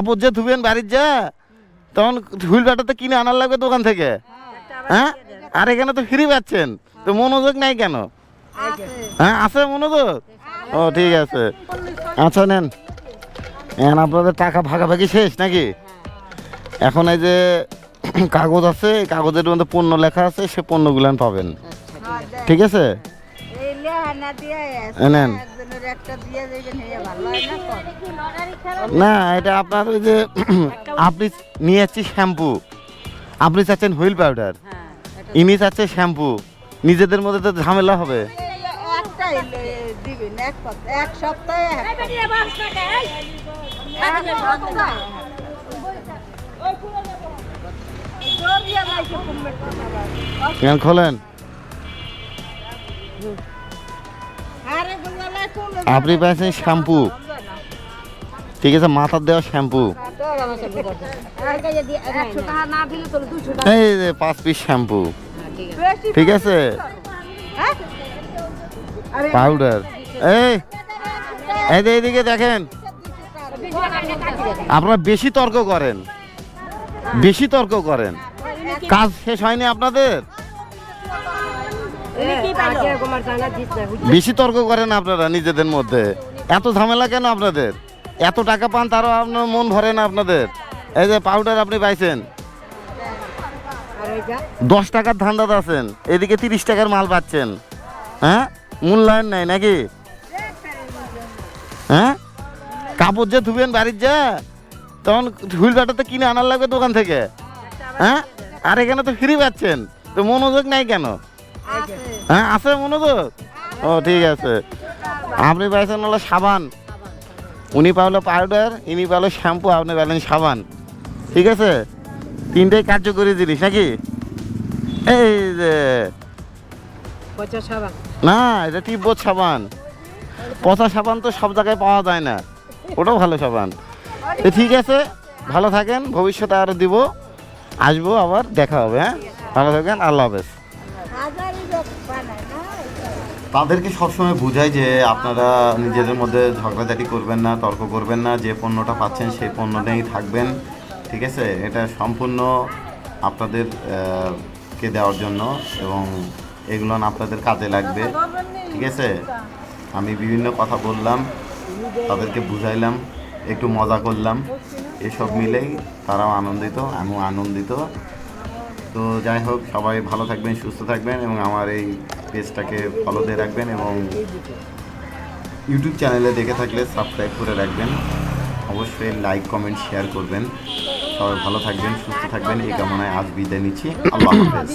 কাপড় যে ধুবেন বাড়ির যা, তখন হুইল বাটাতে কিনে আনার লাগবে দোকান থেকে। হ্যাঁ? আর এখানে তো ফ্রি পাচ্ছেন। তো মনোযোগ নাই কেন? হ্যাঁ আছে মনোযোগ? ও, ঠিক আছে। আচ্ছা নেন। এখন আপনাদের টাকা ভাগাভাগি শেষ নাকি? এখন এই যে কাগজ আছে কাগজের মধ্যে পণ্য লেখা আছে, সে পণ্যগুলো পাবেন। ঠিক আছে? নেন। হেয়ে না এটা আপনার ওই যে আপনি নিয়ে যাচ্ছি শ্যাম্পু। আপনি চাচ্ছেন হুইল পাউডার। ইনি চাচ্ছে শ্যাম্পু। নিজেদের মধ্যে তো ঝামেলা হবে। একটাই আপনি পাইছেন শ্যাম্পু। ঠিক আছে, মাথার দেওয়া শ্যাম্পু। এই যে, পাঁচ পিস শ্যাম্পু। ঠিক আছে? পাউডার এই এই এইদিকে দেখেন। আপনারা বেশি তর্ক করেন। বেশি তর্ক করেন। কাজ শেষ হয়নি আপনাদের? বেশি তর্ক করেন আপনারা নিজেদের মধ্যে। এত ঝামেলা কেন আপনাদের? এত টাকা পান তারও আপনার মন ভরে না আপনাদের। এই যে পাউডার আপনি পাইছেন। দশ টাকার ধান্দাতে আছেন এদিকে তিরিশ টাকার মাল পাচ্ছেন। হ্যাঁ? মূল্যায়ন নাই নাকি? হ্যাঁ? কাপড় যে ধুবেন বাড়ির যা তখন হুইল বাটাতে কিনে আনার লাগবে দোকান থেকে। হ্যাঁ? আর এখানে তো ফ্রি পাচ্ছেন। তো মনোযোগ নাই কেন? হ্যাঁ আছে মনোযোগ ও ঠিক আছে। আপনি পাইছেন হলো সাবান। উনি পাইলো পাউডার ইনি পাইলো শ্যাম্পু আপনি পাইলেন সাবান। ঠিক আছে? তিনটেই কার্যকরী জিনিস নাকি? এই যে। না এটা তিব্বত সাবান। পচা সাবান তো সব জায়গায় পাওয়া যায় না। ওটাও ভালো সাবান। তো ঠিক আছে ভালো থাকেন। ভবিষ্যতে আরও দিব। আসব আবার দেখা হবে হ্যাঁ? ভালো থাকেন আল্লাহ হাফেজ। তাদেরকে সবসময় বুঝাই যে আপনারা নিজেদের মধ্যে ঝগড়াঝাটি করবেন না, তর্ক করবেন না, যে পণ্যটা পাচ্ছেন সেই পণ্যটাই থাকবেন, ঠিক আছে? এটা সম্পূর্ণ আপনাদের কে দেওয়ার জন্য এবং এগুলো আপনাদের কাজে লাগবে, ঠিক আছে? আমি বিভিন্ন কথা বললাম, তাদেরকে বুঝাইলাম, একটু মজা করলাম, এসব মিলেই তারাও আনন্দিত, আমিও আনন্দিত। তো যাই হোক, সবাই ভালো থাকবেন, সুস্থ থাকবেন এবং আমার এই পেজটাকে ফলো দিয়ে রাখবেন এবং ইউটিউব চ্যানেলে দেখে থাকলে সাবস্ক্রাইব করে রাখবেন। অবশ্যই লাইক কমেন্ট শেয়ার করবেন। সবাই ভালো থাকবেন, সুস্থ থাকবেন। এই কামনায় আজ বিদায় নিচ্ছি। আল্লাহ হাফেজ।